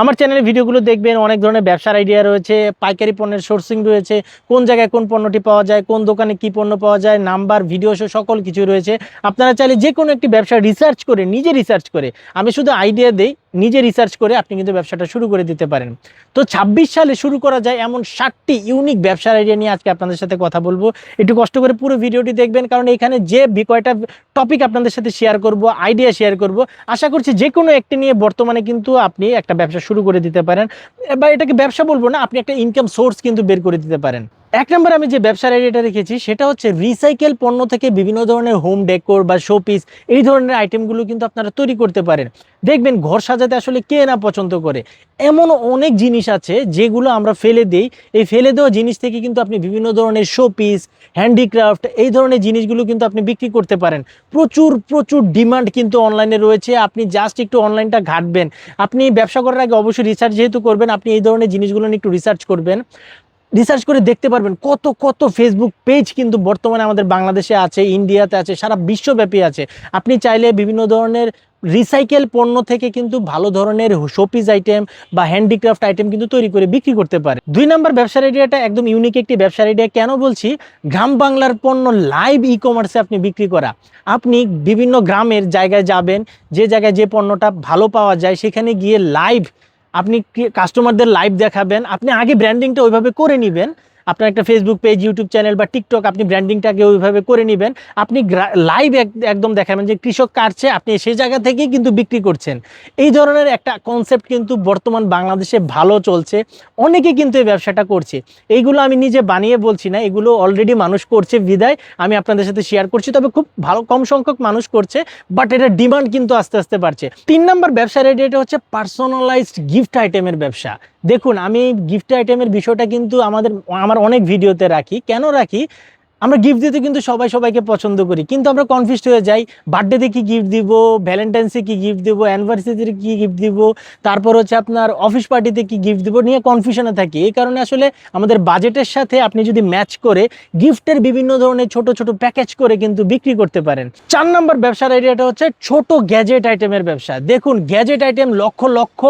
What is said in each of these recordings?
আমার চ্যানেলে ভিডিওগুলো দেখবেন, অনেক ধরনের ব্যবসার আইডিয়া রয়েছে, পাইকারি পণ্যের সোর্সিং রয়েছে, কোন জায়গায় কোন পণ্যটি পাওয়া যায়, কোন দোকানে কি পণ্য পাওয়া যায় নাম্বার ভিডিও শো সকল কিছু রয়েছে। আপনারা চাইলে যে কোনো একটি ব্যবসা রিসার্চ করে, নিজে রিসার্চ করে, আমি শুধু আইডিয়া দেই নিজে রিসার্চ করে আপনি কিন্তু ব্যবসাটা শুরু করে দিতে পারেন। তো ছাব্বিশ সালে শুরু করা যায় এমন ষাটটি ইউনিক ব্যবসার আইডিয়া নিয়ে আজকে আপনাদের সাথে কথা বলব। একটু কষ্ট করে পুরো ভিডিওটি দেখবেন, কারণ এখানে যে কয়টা টপিক আপনাদের সাথে শেয়ার করব আইডিয়া শেয়ার করব, আশা করছি যে কোনো একটি নিয়ে বর্তমানে কিন্তু আপনি একটা ব্যবসা শুরু করে দিতে পারেন। বা এটাকে ব্যবসা বলব না, আপনি একটা ইনকাম সোর্স কিন্তু বের করে দিতে পারেন। এক নম্বর আমি যে ব্যবসার আইডিয়াটা রেখেছি, সেটা হচ্ছে রিসাইকেল পণ্য থেকে বিভিন্ন ধরনের হোম ডেকোর বা শোপিস এই ধরনের আইটেমগুলো কিন্তু আপনারা তৈরি করতে পারেন। দেখবেন ঘর সাজাতে আসলে কে না পছন্দ করে? এমন অনেক জিনিস আছে যেগুলো আমরা ফেলে দিই। এই ফেলে দেওয়া জিনিস থেকে কিন্তু আপনি বিভিন্ন ধরনের শোপিস হ্যান্ডিক্রাফট এই ধরনের জিনিসগুলো কিন্তু আপনি বিক্রি করতে পারেন। প্রচুর প্রচুর ডিমান্ড কিন্তু অনলাইনে রয়েছে। আপনি জাস্ট একটু অনলাইনটা ঘাটবেন। আপনি ব্যবসা করার আগে অবশ্যই রিসার্চ যেহেতু করবেন, আপনি এই ধরনের জিনিসগুলো নিয়ে একটু রিসার্চ করবেন। রিসার্চ করে দেখতে পারবেন কত কত ফেসবুক পেজ কিন্তু বর্তমানে আমাদের বাংলাদেশে আছে ইন্ডিয়াতে আছে, সারা বিশ্বব্যাপী আছে। আপনি চাইলে বিভিন্ন ধরনের রিসাইকেল পণ্য থেকে কিন্তু ভালো ধরনের শোপিস আইটেম বা হ্যান্ডিক্রাফট আইটেম কিন্তু তৈরি করে বিক্রি করতে পারে। দুই নম্বর ব্যবসার আইডিয়াটা একদম ইউনিক একটি ব্যবসার আইডিয়া কেন বলছি? গ্রাম বাংলার পণ্য লাইভ ই কমার্সে আপনি বিক্রি করা। আপনি বিভিন্ন গ্রামের জায়গায় যাবেন, যে জায়গায় যে পণ্যটা ভালো পাওয়া যায়, সেখানে গিয়ে লাইভ আপনি কাস্টমারদের লাইভ দেখাবেন আপনি আগে ব্র্যান্ডিংটা ওইভাবে করে নেবেন আপনার একটা ফেসবুক পেজ ইউটিউব চ্যানেল বা টিকটক আপনি ব্র্যান্ডিংটাকে ওইভাবে করে নেবেন। আপনি লাইভ একদম দেখাবেন যে কৃষক কাটছে আপনি সেই জায়গা থেকেই কিন্তু বিক্রি করছেন। এই ধরনের একটা কনসেপ্ট কিন্তু বর্তমান বাংলাদেশে ভালো চলছে। অনেকে কিন্তু এই ব্যবসাটা করছে। এইগুলো আমি নিজে বানিয়ে বলছি না, এগুলো অলরেডি মানুষ করছে বিদায়। আমি আপনাদের সাথে শেয়ার করছি, তবে খুব ভালো, কম সংখ্যক মানুষ করছে বাট এটা ডিমান্ড কিন্তু আস্তে আস্তে বাড়ছে। তিন নম্বর ব্যবসার আইডিয়াটা হচ্ছে পার্সোনালাইজড গিফট আইটেমের ব্যবসা। দেখুন, আমি গিফট আইটেমের বিষয়টা কিন্তু আমাদের, আমার অনেক ভিডিওতে রাখি। কেন রাখি? আমরা গিফট দিতে কিন্তু সবাই সবাইকে পছন্দ করি, কিন্তু আমরা কনফিউজড হয়ে যাই বার্থডেতে কি গিফট দিব ভ্যালেন্টাইন্সে কি গিফট দিব অ্যানিভার্সারিতে কি গিফট দিব, তারপর হচ্ছে আপনার অফিস পার্টিতে কি গিফট দিব নিয়ে কনফিউশনে থাকি। এই কারণে আসলে আমাদের বাজেটের সাথে আপনি যদি ম্যাচ করে গিফটের বিভিন্ন ধরনের ছোট ছোট প্যাকেজ করে কিন্তু বিক্রি করতে পারেন। চার নম্বর ব্যবসার আইডিয়াটা হচ্ছে ছোট গ্যাজেট আইটেমের ব্যবসা। দেখুন gadget item lakh lakh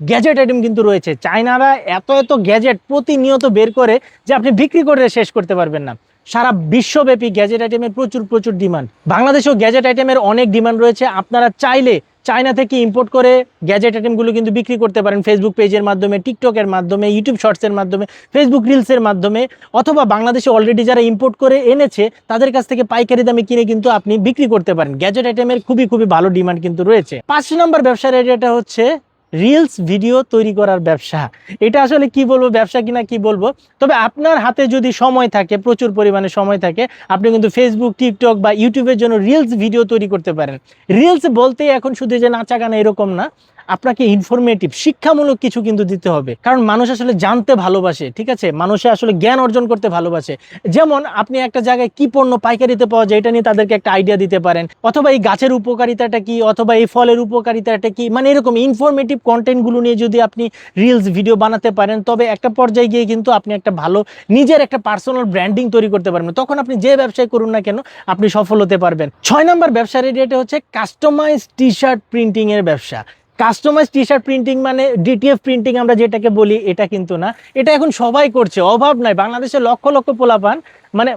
gadget item কিন্তু রয়েছে। চায়নারা এত এত গ্যাজেট প্রতিনিয়ত বের করে যে আপনি বিক্রি করে শেষ করতে পারবেন না। সারা বিশ্বব্যাপী গ্যাজেট আইটেমের প্রচুর প্রচুর ডিমান্ড। বাংলাদেশেও গ্যাজেট আইটেমের অনেক ডিমান্ড রয়েছে। আপনারা চাইলে চায়না থেকে ইম্পোর্ট করে গ্যাজেট আইটেমগুলো কিন্তু বিক্রি করতে পারেন ফেসবুক পেজের মাধ্যমে টিকটকের মাধ্যমে ইউটিউব শর্টসের মাধ্যমে ফেসবুক রিলসের মাধ্যমে, অথবা বাংলাদেশে অলরেডি যারা ইম্পোর্ট করে এনেছে, তাদের কাছ থেকে পাইকারি দামে কিনে কিন্তু আপনি বিক্রি করতে পারেন। গ্যাজেট আইটেমের খুবই খুবই ভালো ডিমান্ড কিন্তু রয়েছে। পাঁচ নম্বর ব্যবসার এরিয়াটা হচ্ছে রিলস ভিডিও তৈরি করার ব্যবসা। এটা আসলে কি বলব, ব্যবসা কিনা কি বলব? তবে আপনার হাতে যদি সময় থাকে, প্রচুর পরিমাণে সময় থাকে, আপনি কিন্তু ফেসবুক টিকটক বা ইউটিউবের জন্য রিলস ভিডিও তৈরি করতে পারেন। রিলস বলতে এখন শুধু যে নাচা গানা এরকম না আপনাকে ইনফরমেটিভ শিক্ষামূলক কিছু কিন্তু দিতে হবে। কারণ মানুষ আসলে জানতে ভালোবাসে, ঠিক আছে? মানুষে আসলে জ্ঞান অর্জন করতে ভালোবাসে। যেমন আপনি একটা জায়গায় কি পণ্য পাইকারিতে পাওয়া যায়, এটা নিয়ে তাদেরকে একটা আইডিয়া দিতে পারেন। অথবা এই গাছের উপকারিতাটা কি, অথবা এই ফলের উপকারিতাটা কি মানে এরকম ইনফরমেটিভ কন্টেন্টগুলো নিয়ে যদি আপনি রিলস ভিডিও বানাতে পারেন, তবে একটা পর্যায়ে গিয়ে কিন্তু আপনি একটা ভালো, নিজের একটা পার্সোনাল ব্র্যান্ডিং তৈরি করতে পারবেন। তখন আপনি যে ব্যবসায় করুন না কেন, আপনি সফল হতে পারবেন। ছয় নম্বর ব্যবসার এরিয়াটা হচ্ছে কাস্টমাইজ টি শার্ট প্রিন্টিং এর ব্যবসা। কাস্টমাইজ টি শার্ট প্রিন্টিং মানে ডিটিএফ প্রিন্টিং আমরা যেটাকে বলি, এটা কিন্তু না। এটা এখন সবাই করছে, অভাব নাই। বাংলাদেশে লক্ষ লক্ষ পোলাপান মানে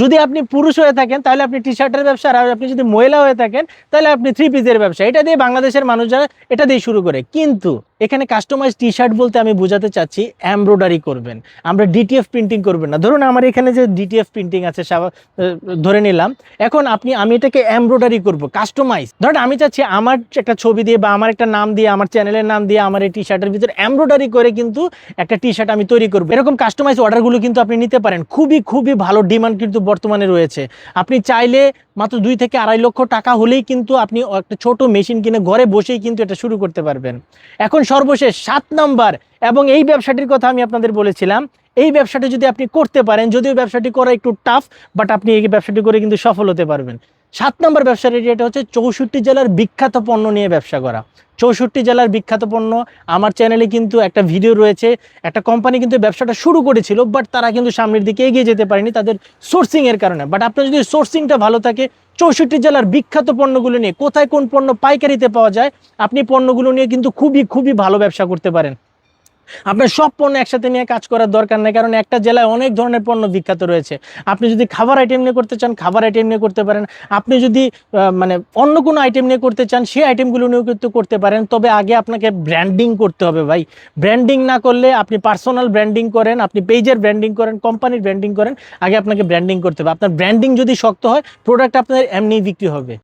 যদি আপনি পুরুষ হয়ে থাকেন, তাহলে আপনি টি শার্টের ব্যবসা আর আপনি যদি মহিলা হয়ে থাকেন, তাহলে আপনি থ্রি পিসের ব্যবসা। এটা দিয়ে বাংলাদেশের মানুষরা এটা দিয়ে শুরু করে। কিন্তু এখানে কাস্টমাইজ টি শার্ট বলতে আমি বোঝাতে চাচ্ছি এমব্রয়ডারি করবেন। আমরা ডিটিএফ প্রিন্টিং করবেন না। ধরুন আমার এখানে যে ডিটিএফ প্রিন্টিং আছে ধরে নিলাম। এখন আপনি, আমি এটাকে এমব্রয়ডারি করব কাস্টমাইজ ধরেন আমি চাচ্ছি আমার একটা ছবি দিয়ে বা আমার একটা নাম দিয়ে, আমার চ্যানেলের নাম দিয়ে আমার এই টি শার্টের ভিতরে এমব্রয়ডারি করে কিন্তু একটা টি শার্ট আমি তৈরি করব। এরকম কাস্টমাইজ অর্ডারগুলো কিন্তু আপনি নিতে পারেন। খুবই খুবই ভালো ডিমান্ড কিন্তু বর্তমানে রয়েছে। আপনি চাইলে মাত্র দুই থেকে আড়াই লক্ষ টাকা হলেই কিন্তু আপনি একটা ছোট মেশিন কিনে ঘরে বসেই কিন্তু এটা শুরু করতে পারবেন। এখন সর্বশেষ সাত নাম্বার এবং এই ব্যবসাটির কথা আমি আপনাদের বলেছিলাম। এই ব্যবসাটি যদি আপনি করতে পারেন, যদিও ব্যবসাটি করা একটু টাফ বাট আপনি এই ব্যবসাটি করে কিন্তু সফল হতে পারবেন। সাত নম্বর ব্যবসার এরিয়াটা হচ্ছে চৌষট্টি জেলার বিখ্যাত পণ্য নিয়ে ব্যবসা করা। চৌষট্টি জেলার বিখ্যাত পণ্য, আমার চ্যানেলে কিন্তু একটা ভিডিও রয়েছে, একটা কোম্পানি কিন্তু ব্যবসাটা শুরু করেছিল বাট তারা কিন্তু সামনের দিকে এগিয়ে যেতে পারেনি তাদের সোর্সিং এর কারণে। বাট আপনার যদি সোর্সিংটা ভালো থাকে, চৌষট্টি জেলার বিখ্যাত পণ্যগুলো নিয়ে, কোথায় কোন পণ্য পাইকারিতে পাওয়া যায়, আপনি পণ্যগুলো নিয়ে কিন্তু খুবই খুবই ভালো ব্যবসা করতে পারেন। আপনার সব পণ্য একসাথে নিয়ে কাজ করার দরকার নেই, কারণ একটা জেলায় অনেক ধরনের পণ্য বিখ্যাত রয়েছে। আপনি যদি খাবার আইটেম নিয়ে করতে চান, খাবার আইটেম নিয়ে করতে পারেন। আপনি যদি মানে অন্য কোনো আইটেম নিয়ে করতে চান, সেই আইটেমগুলো নিয়েও কিন্তু করতে পারেন। তবে আগে আপনাকে ব্র্যান্ডিং করতে হবে ভাই। ব্র্যান্ডিং না করলে আপনি পার্সোনাল ব্র্যান্ডিং করেন, আপনি পেজের ব্র্যান্ডিং করেন কোম্পানির ব্র্যান্ডিং করেন, আগে আপনাকে ব্র্যান্ডিং করতে হবে। আপনার ব্র্যান্ডিং যদি শক্ত হয় প্রোডাক্ট আপনার এমনিই বিক্রি হবে।